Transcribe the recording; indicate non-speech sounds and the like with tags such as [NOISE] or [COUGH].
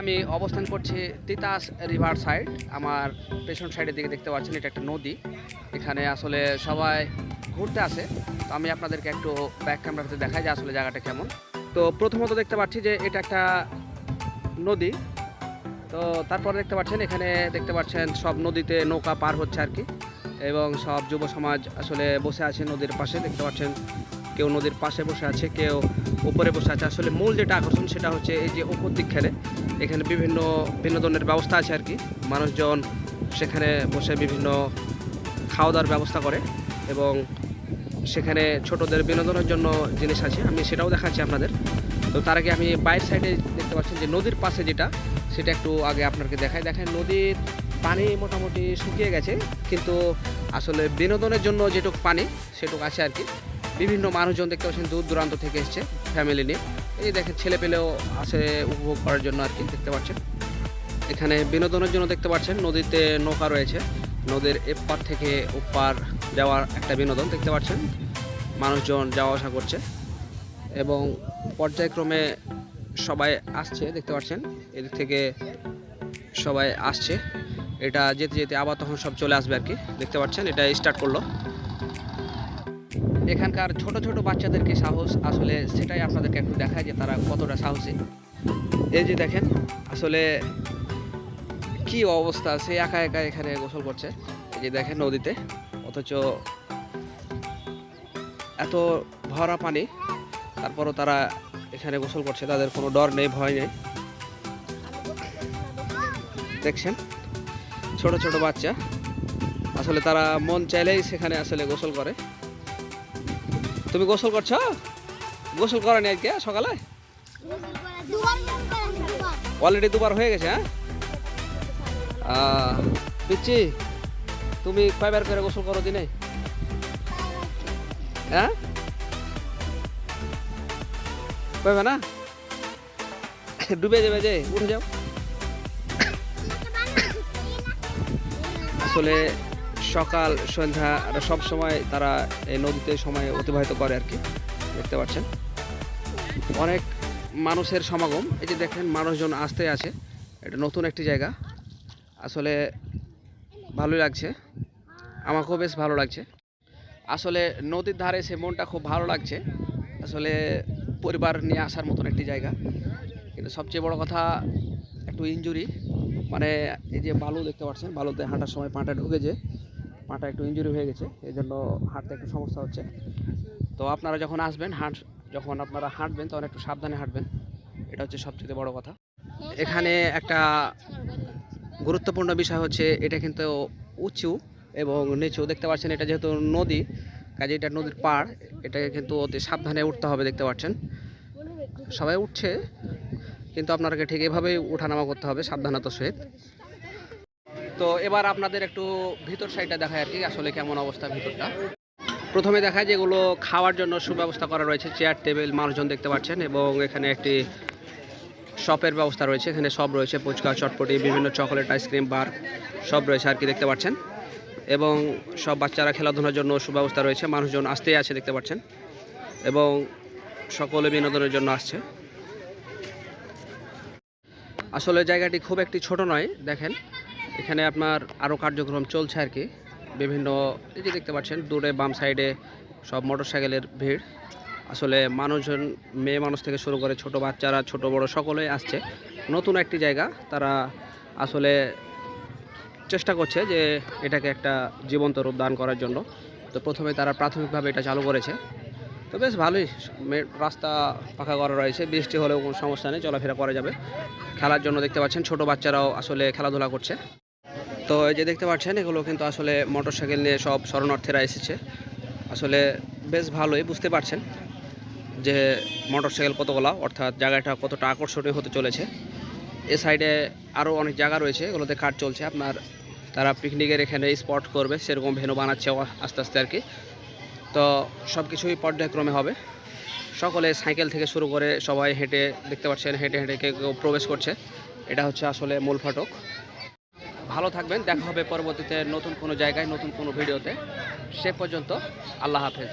আমি অবস্থান করছি তিতাস রিভার সাইড। আমার পেছন সাইডের দিকে দেখতে পাচ্ছেন, এটা একটা নদী। এখানে আসলে সবাই ঘুরতে আসে। তো আমি আপনাদেরকে একটু ব্যাক ক্যামেরাতে দেখাই যে আসলে জায়গাটা কেমন। তো প্রথমত দেখতে পাচ্ছি যে এটা একটা নদী। তো তারপর দেখতে পাচ্ছেন, এখানে দেখতে পাচ্ছেন সব নদীতে নৌকা পার হচ্ছে আর কি। এবং সব যুব সমাজ আসলে বসে আছে নদীর পাশে। দেখতে পাচ্ছেন কেউ নদীর পাশে বসে আছে, কেউ উপরে বসে আছে। আসলে মূল যেটা আকর্ষণ সেটা হচ্ছে এই যে উপর দিক খেলে, এখানে বিভিন্ন বিনোদনের ব্যবস্থা আছে আর কি। মানুষজন সেখানে বসে বিভিন্ন খাওয়া দাওয়ার ব্যবস্থা করে এবং সেখানে ছোটদের বিনোদনের জন্য জিনিস আছে। আমি সেটাও দেখাচ্ছি আপনাদের। তো তার আগে আমি বাইরের সাইডে দেখতে পাচ্ছেন যে নদীর পাশে যেটা, সেটা একটু আগে আপনাকে দেখাই। দেখেন, নদীর পানি মোটামুটি শুকিয়ে গেছে, কিন্তু আসলে বিনোদনের জন্য যেটুক পানি, সেটুকু আছে আর কি। বিভিন্ন মানুষজন দেখতে পাচ্ছেন, দূর দূরান্ত থেকে এসছে ফ্যামিলি নিয়ে। এই দেখেন, ছেলে পেলেও আসে উপভোগ করার জন্য আর কি দেখতে পাচ্ছেন। এখানে বিনোদনের জন্য দেখতে পাচ্ছেন, নদীতে নৌকা রয়েছে। নদীর এপার থেকে ওপার যাওয়ার একটা বিনোদন দেখতে পাচ্ছেন। মানুষজন যাওয়া আসা করছে এবং পর্যায়ক্রমে সবাই আসছে দেখতে পাচ্ছেন। এদিক থেকে সবাই আসছে। এটা যেতে যেতে আবার তখন সব চলে আসবে আর কি, দেখতে পাচ্ছেন। এটা স্টার্ট করল। এখানকার ছোট ছোট বাচ্চাদেরকে সাহস, আসলে সেটাই আপনাদেরকে একটু দেখায় যে তারা কতটা সাহসী। এই যে দেখেন, আসলে কি অবস্থা, সে একা একা এখানে গোসল করছে। এই যে দেখেন নদীতে, অথচ এত ভরা পানি, তারপরও তারা এখানে গোসল করছে, তাদের কোনো ডর নেই, ভয় নেই। দেখছেন, ছোট ছোট বাচ্চা, আসলে তারা মন চাইলেই সেখানে আসলে গোসল করে। তুমি গোসল করছ? গোসল করেনি আজকে সকালে? অলরেডি দুবার হয়ে গেছে হ্যাঁ? পিচ্ছি তুমি কয়বার করে গোসল করো দিনে? হ্যাঁ? কইবে না? ডুবে যাবে যে উঠে যাও। [COUGHS] আসলে সকাল, সন্ধ্যা সব সময় তারা এই নদীতে সময় অতিবাহিত করে আর কি। দেখতে পাচ্ছেন। অনেক মানুষের সমাগম। এই যে দেখেন, মানুষজন আসতে আছে এটা নতুন একটি জায়গা। আসলে ভালোই লাগছে। আমাকেও বেশ ভালো লাগছে। আসলে নদীর ধারে সে মনটা খুব ভালো লাগছে। আসলে পরিবার নিয়ে আসার মতন একটি জায়গা। কিন্তু সবচেয়ে বড় কথা, একটু ইনজুরি মানে এই যে বালু দেখতে পাচ্ছেন, বালুতে হাঁটার সময় পাটা ঢুকেছে পাটা একটু ইনজুরি হয়ে গেছে এই জন্য হাঁটতে একটু সমস্যা হচ্ছে। তো আপনারা যখন আসবেন, হাঁট, যখন আপনারা হাঁটবেন, তখন একটু সাবধানে হাঁটবেন। এটা হচ্ছে সবচেয়ে বড় কথা। এখানে একটা গুরুত্বপূর্ণ বিষয় হচ্ছে, এটা কিন্তু উঁচু এবং নিচু। দেখতে পাচ্ছেন, এটা যেহেতু নদী, কাজে এটা নদীর পাড়, এটাকে কিন্তু অতি সাবধানে উঠতে হবে, দেখতে পাচ্ছেন। সবাই উঠছে, কিন্তু আপনাকে ঠিক এভাবেই ওঠানামা করতে হবে সাবধানতার সহিত। তো এবার আপনাদের একটু ভিতর সাইডটা দেখায় আর কি, আসলে কেমন অবস্থা ভিতরটা। প্রথমে দেখায় যেগুলো খাওয়ার জন্য সুব্যবস্থা করা রয়েছে চেয়ার টেবিল মানুষজন দেখতে পাচ্ছেন এবং এখানে একটি শপের ব্যবস্থা রয়েছে, এখানে সব রয়েছে, ফুচকা, চটপটি, বিভিন্ন চকলেট আইসক্রিম বার সব রয়েছে আর কি দেখতে পাচ্ছেন। এবং সব বাচ্চারা খেলাধুলার জন্য সুব্যবস্থা রয়েছে, মানুষজন আসতেই আছে দেখতে পাচ্ছেন। এবং সকলে বিনোদনের জন্য আসছে। আসলে জায়গাটি খুব একটি ছোট নয়, দেখেন। এখানে আপনার আরও কার্যক্রম চলছে আর কি। বিভিন্ন এই যে দেখতে পাচ্ছেন, দূরে বাম সাইডে সব মোটরসাইকেলের ভিড়। আসলে মানুষজন, মেয়ে মানুষ থেকে শুরু করে ছোট বাচ্চারা, ছোট বড় সকলেই আসছে। নতুন একটি জায়গা, তারা আসলে চেষ্টা করছে যে এটাকে একটা জীবন্ত রূপ দান করার জন্য। তো প্রথমে তারা প্রাথমিকভাবে এটা চালু করেছে। তো বেশ ভালোই রাস্তা পাকা করা রয়েছে। বৃষ্টি হলেও কোনো সমস্যা নেই, চলাফেরা করা যাবে। খেলার জন্য দেখতে পাচ্ছেন, ছোট বাচ্চারাও আসলে খেলাধুলা করছে। তো এই যে দেখতে পাচ্ছেন, এগুলো কিন্তু আসলে মোটরসাইকেল নিয়ে সব শরণার্থীরা এসেছে। আসলে বেশ ভালোই, বুঝতে পারছেন যে মোটরসাইকেল কতগুলা, অর্থাৎ জায়গাটা কতটা আকর্ষণীয় হতে চলেছে। এ সাইডে আরও অনেক জায়গা রয়েছে, এগুলোতে কাজ চলছে। আপনার তারা পিকনিকের এখানে স্পট করবে, সেরকম ভেনু বানাচ্ছে আস্তে আস্তে আর কি। তো সব কিছুই পর্যায়ক্রমে হবে। সকলে সাইকেল থেকে শুরু করে সবাই হেঁটে, দেখতে পাচ্ছেন, হেঁটে হেঁটে কেউ কেউ প্রবেশ করছে। এটা হচ্ছে আসলে মূল ফটক। ভালো থাকবেন, দেখা হবে পরবর্তীতে নতুন কোনো জায়গায়, নতুন কোনো ভিডিওতে। সে পর্যন্ত আল্লাহ হাফেজ।